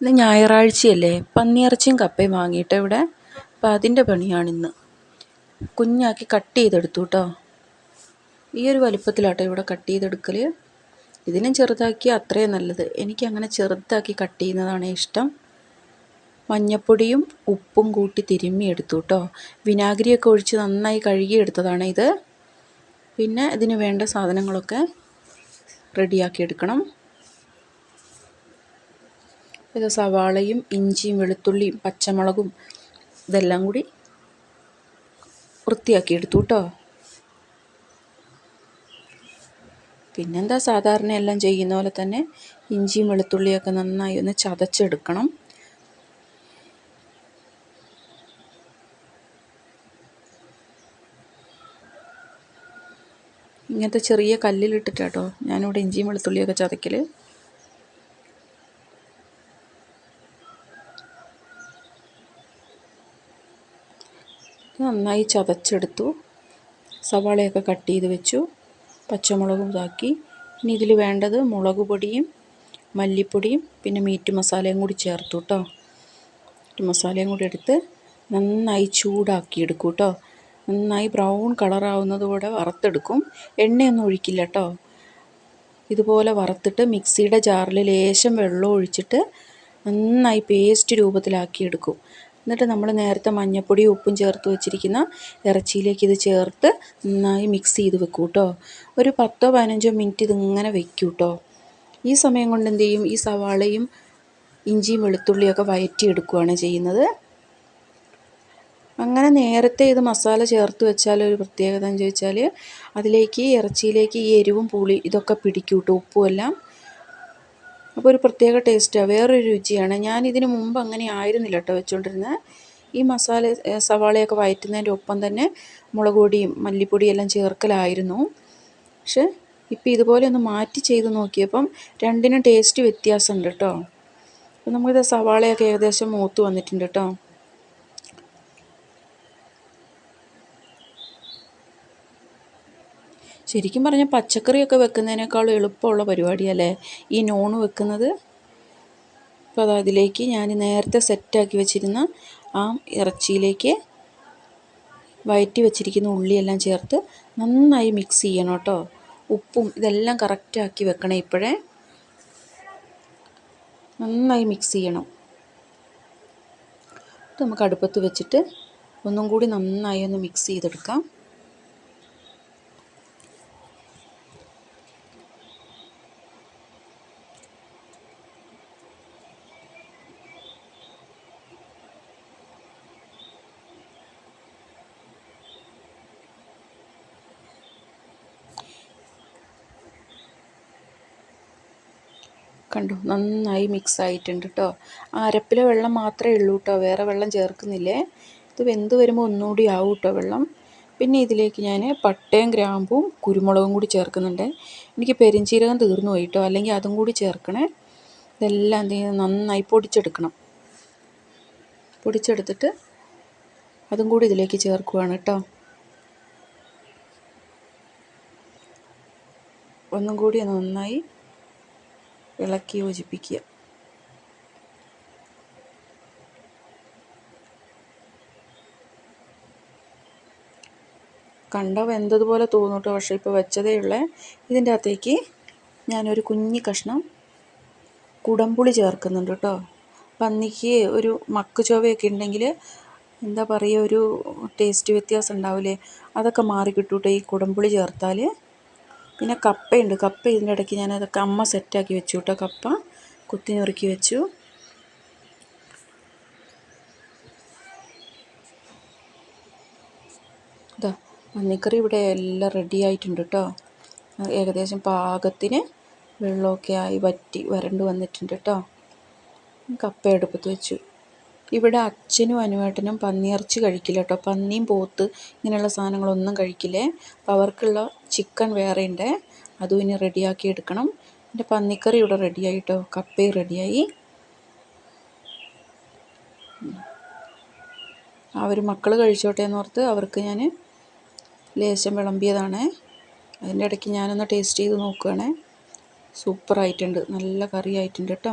ഇന്ന് ഞായറാഴ്ചയല്ലേ. പന്നിയിറച്ചിയും കപ്പയും വാങ്ങിയിട്ട് ഇവിടെ അപ്പം അതിന്റെ പണിയാണിന്ന്. കുഞ്ഞാക്കി കട്ട് ചെയ്തെടുത്തു കേട്ടോ ഈ ഒരു വലിപ്പത്തിലാട്ടോ ഇവിടെ കട്ട് ചെയ്തെടുക്കൽ ഇതിനും ചെറുതാക്കി അത്രയും നല്ലത്. എനിക്കങ്ങനെ ചെറുതാക്കി കട്ട് ചെയ്യുന്നതാണ് ഇഷ്ടം. മഞ്ഞപ്പൊടിയും ഉപ്പും കൂട്ടി തിരുമ്മി എടുത്തു കേട്ടോ വിനാഗിരിയൊക്കെ ഒഴിച്ച് നന്നായി കഴുകിയെടുത്തതാണ് ഇത്. പിന്നെ ഇതിന് വേണ്ട സാധനങ്ങളൊക്കെ റെഡിയാക്കി എടുക്കണം. ഇത് സവാളയും ഇഞ്ചിയും വെളുത്തുള്ളിയും പച്ചമുളകും ഇതെല്ലാം കൂടി വൃത്തിയാക്കി എടുത്തു കേട്ടോ പിന്നെന്താ സാധാരണ എല്ലാം ചെയ്യുന്ന പോലെ തന്നെ ഇഞ്ചിയും വെളുത്തുള്ളിയൊക്കെ നന്നായി ഒന്ന് ചതച്ചെടുക്കണം. ഇങ്ങനത്തെ ചെറിയ കല്ലിലിട്ടിട്ടാട്ടോ ഞാനിവിടെ ഇഞ്ചിയും വെളുത്തുള്ളിയൊക്കെ ചതയ്ക്കൽ നന്നായി ചതച്ചെടുത്തു. സവാളയൊക്കെ കട്ട് ചെയ്ത് വെച്ചു. പച്ചമുളകും ഇതാക്കി. ഇനി ഇതിൽ വേണ്ടത് മുളക് പൊടിയും മല്ലിപ്പൊടിയും പിന്നെ മീറ്റ് മസാലയും കൂടി ചേർത്തു കേട്ടോ മീറ്റ് മസാലയും കൂടി എടുത്ത് നന്നായി ചൂടാക്കി എടുക്കും കേട്ടോ നന്നായി ബ്രൗൺ കളറാവുന്നതോടെ വറുത്തെടുക്കും. എണ്ണയൊന്നും ഒഴിക്കില്ല കേട്ടോ ഇതുപോലെ വറുത്തിട്ട് മിക്സിയുടെ ജാറിൽ ലേശം വെള്ളം ഒഴിച്ചിട്ട് നന്നായി പേസ്റ്റ് രൂപത്തിലാക്കി എടുക്കും എന്നിട്ട് നമ്മൾ നേരത്തെ മഞ്ഞപ്പൊടി ഉപ്പും ചേർത്ത് വെച്ചിരിക്കുന്ന ഇറച്ചിയിലേക്ക് ഇത് ചേർത്ത് നന്നായി മിക്സ് ചെയ്ത് വെക്കും കേട്ടോ ഒരു പത്തോ പതിനഞ്ചോ മിനിറ്റ് ഇതിങ്ങനെ വെക്കും കേട്ടോ ഈ സമയം കൊണ്ട് എന്ത് ചെയ്യും? ഈ സവാളയും ഇഞ്ചിയും വെളുത്തുള്ളിയൊക്കെ വയറ്റിയെടുക്കുകയാണ് ചെയ്യുന്നത്. അങ്ങനെ നേരത്തെ ഇത് മസാല ചേർത്ത് വെച്ചാൽ ഒരു പ്രത്യേകത എന്ന് ചോദിച്ചാൽ അതിലേക്ക് ഇറച്ചിയിലേക്ക് ഈ എരിവും പുളി ഇതൊക്കെ പിടിക്കും കേട്ടോ ഉപ്പും എല്ലാം. അപ്പോൾ ഒരു പ്രത്യേക ടേസ്റ്റാണ് വേറൊരു രുചിയാണ്. ഞാൻ ഇതിനു മുമ്പ് അങ്ങനെ ആയിരുന്നില്ല കേട്ടോ വെച്ചുകൊണ്ടിരുന്നത് ഈ മസാല സവാളയൊക്കെ വയറ്റുന്നതിന്റെ ഒപ്പം തന്നെ മുളക് പൊടിയും മല്ലിപ്പൊടിയും എല്ലാം ചേർക്കലായിരുന്നു. പക്ഷെ ഇപ്പോൾ ഇതുപോലെ ഒന്ന് മാറ്റി ചെയ്ത് നോക്കിയപ്പം രണ്ടിനും ടേസ്റ്റ് വ്യത്യാസമുണ്ട് കേട്ടോ അപ്പോൾ നമുക്കിത് സവാളയൊക്കെ ഏകദേശം മൂത്ത് വന്നിട്ടുണ്ട് കേട്ടോ ശരിക്കും പറഞ്ഞാൽ പച്ചക്കറിയൊക്കെ വെക്കുന്നതിനേക്കാൾ എളുപ്പമുള്ള പരിപാടിയല്ലേ ഈ നോൺ വെക്കുന്നത്? അപ്പോൾ അത് അതിലേക്ക് ഞാൻ നേരത്തെ സെറ്റാക്കി വെച്ചിരുന്ന ആ ഇറച്ചിയിലേക്ക് വയറ്റി വെച്ചിരിക്കുന്ന ഉള്ളിയെല്ലാം ചേർത്ത് നന്നായി മിക്സ് ചെയ്യണം കേട്ടോ. ഉപ്പും ഇതെല്ലാം കറക്റ്റാക്കി വെക്കണം ഇപ്പോഴേ. നന്നായി മിക്സ് ചെയ്യണം. നമുക്ക് അടുപ്പത്ത് വെച്ചിട്ട് ഒന്നും കൂടി നന്നായി ഒന്ന് മിക്സ് ചെയ്തെടുക്കാം. കണ്ടു. നന്നായി മിക്സ് ആയിട്ടുണ്ട് കേട്ടോ അരപ്പിലെ വെള്ളം മാത്രമേ ഉള്ളൂ കേട്ടോ വേറെ വെള്ളം ചേർക്കുന്നില്ലേ? ഇത് വെന്ത് വരുമ്പോൾ ഒന്നുകൂടി ആവും കേട്ടോ വെള്ളം. പിന്നെ ഇതിലേക്ക് ഞാൻ പട്ടയും ഗ്രാമ്പും കുരുമുളകും കൂടി ചേർക്കുന്നുണ്ട്. എനിക്ക് പെരിഞ്ചീരകം തീർന്നു പോയി കേട്ടോ അല്ലെങ്കിൽ അതും കൂടി ചേർക്കണേ. ഇതെല്ലാം എന്ത് ചെയ്യുന്നത് നന്നായി പൊടിച്ചെടുക്കണം. പൊടിച്ചെടുത്തിട്ട് അതും കൂടി ഇതിലേക്ക് ചേർക്കുവാണ് കേട്ടോ ഒന്നും കൂടി നന്നായി ഇളക്കി യോജിപ്പിക്കുക. കണ്ട വെന്തതുപോലെ തോന്നൂട്ടോ പക്ഷേ ഇപ്പോൾ വെച്ചതേ ഉള്ളേ. ഇതിന്റെ അകത്തേക്ക് ഞാനൊരു കുഞ്ഞി കഷ്ണം കുടംപുളി ചേർക്കുന്നുണ്ട് കേട്ടോ. പന്നിക്ക് ഒരു മക്ക് ചൊവയൊക്കെ ഉണ്ടെങ്കിൽ എന്താ പറയുക ഒരു ടേസ്റ്റ് വ്യത്യാസം ഉണ്ടാവില്ലേ അതൊക്കെ മാറി കിട്ടൂട്ടോ ഈ കുടംപുളി ചേർത്താൽ പിന്നെ കപ്പയുണ്ട്. കപ്പ ഇതിന്റെ ഇടയ്ക്ക് ഞാനതൊക്കെ അമ്മ സെറ്റാക്കി വെച്ചു കേട്ടോ. കപ്പ കുത്തി നുറുക്കി വെച്ചു. ഇതാ മഞ്ഞക്കറി ഇവിടെ എല്ലാം റെഡി ആയിട്ടുണ്ട് കേട്ടോ. ഏകദേശം പാകത്തിന് വെള്ളമൊക്കെ ആയി വറ്റി വരണ്ട് വന്നിട്ടുണ്ട് കേട്ടോ. കപ്പ എടുപ്പത്ത് വെച്ചു. ഇവിടെ അച്ഛനും അനുവേട്ടനും പന്നിയിറച്ചി കഴിക്കില്ല കേട്ടോ. പന്നിയും പോത്ത് ഇങ്ങനെയുള്ള സാധനങ്ങളൊന്നും കഴിക്കില്ലേ? അപ്പോൾ അവർക്കുള്ള ചിക്കൻ വേറെ ഉണ്ട്. അതും ഇനി റെഡിയാക്കി എടുക്കണം. എന്റെ പന്നിക്കറി ഇവിടെ റെഡിയായി കേട്ടോ. കപ്പയും റെഡിയായി. അവർ മക്കൾ കഴിച്ചോട്ടെ എന്ന് ഓർത്ത് അവർക്ക് ഞാൻ ലേശം വിളമ്പിയതാണ്. അതിന്റെ ഇടയ്ക്ക് ഞാനൊന്ന് ടേസ്റ്റ് ചെയ്ത് നോക്കുകയാണേ സൂപ്പറായിട്ടുണ്ട്. നല്ല കറി ആയിട്ടുണ്ട് കേട്ടോ.